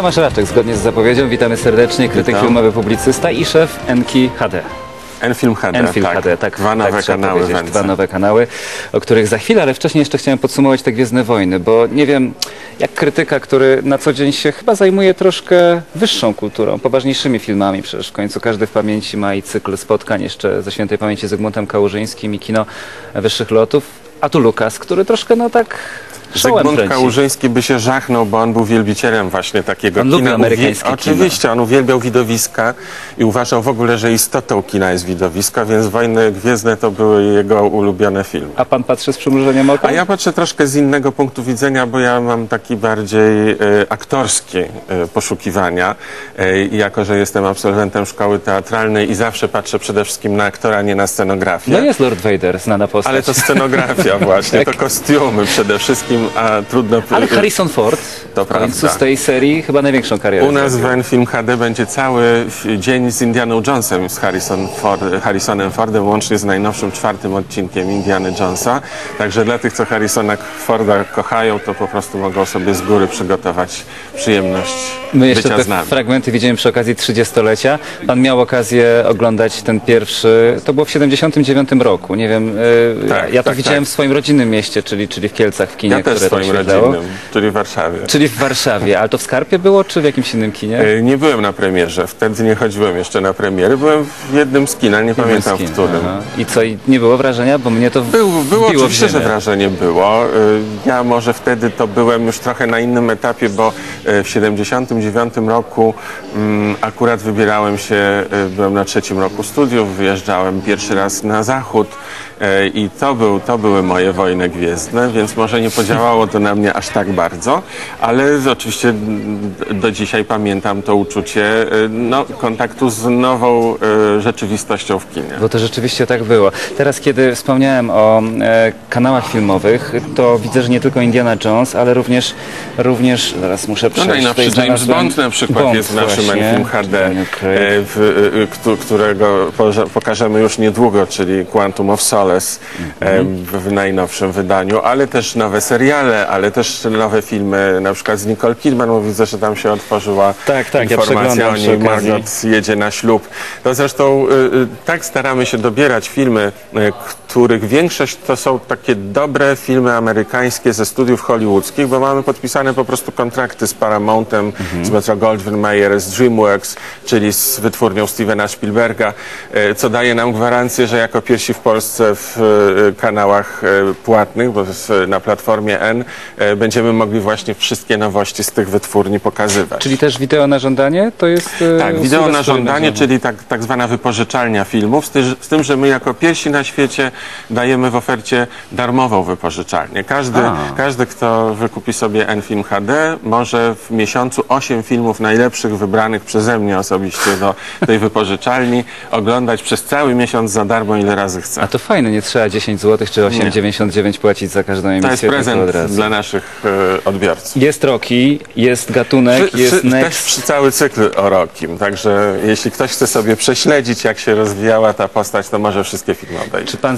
Tomasz Raczek, zgodnie z zapowiedzią, witamy serdecznie, krytyk Witam. filmowy, publicysta i szef Enki HD. N-Film HD, Enfilm tak. HD, tak. Dwa nowe tak kanały. Dwa nowe kanały, o których za chwilę, ale wcześniej jeszcze chciałem podsumować te Gwiezdne Wojny, bo nie wiem, jak krytyka, który na co dzień się chyba zajmuje troszkę wyższą kulturą, poważniejszymi filmami, przecież w końcu każdy w pamięci ma i cykl spotkań jeszcze ze świętej pamięci z Zygmuntem Kałużyńskim i kino wyższych lotów, a tu Lukas, który troszkę no tak Zygmunt. Kałużyński by się żachnął, bo on był wielbicielem właśnie takiego On kina. amerykańskie kino. Oczywiście, on uwielbiał widowiska i uważał w ogóle, że istotą kina jest widowisko, więc Wojny Gwiezdne to były jego ulubione filmy. A pan patrzy z przymrużeniem oka? A ja patrzę troszkę z innego punktu widzenia, bo ja mam taki bardziej e, aktorskie e, poszukiwania. E, jako, że jestem absolwentem szkoły teatralnej i zawsze patrzę przede wszystkim na aktora, nie na scenografię. No jest Lord Vader, znana postać. Ale to scenografia właśnie, to kostiumy przede wszystkim, a trudno... Ale Harrison Ford To w końcu prawda. z tej serii chyba największą karierę U nas w. N-Film HD będzie cały dzień z Indianą Jonesem, z Harrison Ford, Harrisonem Fordem, łącznie z najnowszym czwartym odcinkiem Indiany Jonesa. Także dla tych, co Harrisona Forda kochają, to po prostu mogą sobie z góry przygotować przyjemność My jeszcze bycia te z nami. fragmenty widziałem przy okazji 30-lecia. Pan miał okazję oglądać ten pierwszy, to było w 79 roku, nie wiem, y, Tak, ja to tak, widziałem tak. w swoim rodzinnym mieście, czyli, czyli w Kielcach, w kinie, Ja też które swoim rodzinnym, czyli w Warszawie. Czyli w Warszawie, ale to w Skarpie było, czy w jakimś innym kinie? E, Nie byłem na premierze, wtedy nie chodziłem jeszcze na premiery. Byłem w jednym z kin, ale nie pamiętam w którym. Aha. I co, i nie było wrażenia? Bo mnie to Był, było oczywiście, że wrażenie było. Y, Ja może wtedy to byłem już trochę na innym etapie, bo y, w 79 roku mm, akurat wybierałem się, byłem na trzecim roku studiów, wyjeżdżałem pierwszy raz na zachód i to, był, to były moje wojny gwiezdne, więc może nie podziałało to na mnie aż tak bardzo, ale oczywiście do dzisiaj pamiętam to uczucie y, no, kontaktu z nową y, rzeczywistością w kinie. Bo to rzeczywiście tak było. Teraz, kiedy wspomniałem o e, kanałach filmowych, to widzę, że nie tylko Indiana Jones, ale również, również zaraz muszę No przejść. najnowszy tutaj James Bond na przykład Bond jest w naszym. Film HD, e, w, e, któ- którego pokażemy już niedługo, czyli Quantum of Solace e, Mhm. w, w najnowszym wydaniu, ale też nowe seriale, ale też nowe filmy, na przykład z Nicole Kidman, bo widzę, że tam się otworzyła Tak, tak, ja informacja przeglądam o niej. Margot jedzie na ślub. To zresztą y, y, tak staramy się dobierać filmy, y, których większość to są takie dobre filmy amerykańskie ze studiów hollywoodzkich, bo mamy podpisane po prostu kontrakty z Paramountem, Mhm. z Metro Goldwyn Mayer, z DreamWorks, czyli z wytwórnią Stevena Spielberga, y, co daje nam gwarancję, że jako pierwsi w Polsce w y, kanałach y, płatnych, bo na platformie N, będziemy mogli właśnie wszystkie nowości z tych wytwórni pokazywać. Czyli też wideo na żądanie? To jest e, Tak, wideo na żądanie, czyli tak, tak zwana wypożyczalnia filmów, z tym, że my jako pierwsi na świecie dajemy w ofercie darmową wypożyczalnię. Każdy, A. każdy kto wykupi sobie N-Film HD, może w miesiącu 8 filmów najlepszych wybranych przeze mnie osobiście do tej wypożyczalni oglądać przez cały miesiąc za darmo, ile razy chce. A to fajne, nie trzeba 10 zł czy 8,99 płacić za każdą emisję. To jest prezent dla naszych e, odbiorców. Jest Rocky, jest gatunek, Przy- jest przy- Też Next. przy cały cykl o Rokim. Także jeśli ktoś chce sobie prześledzić, jak się rozwijała ta postać, to może wszystkie filmy obejrzeć. Czy pan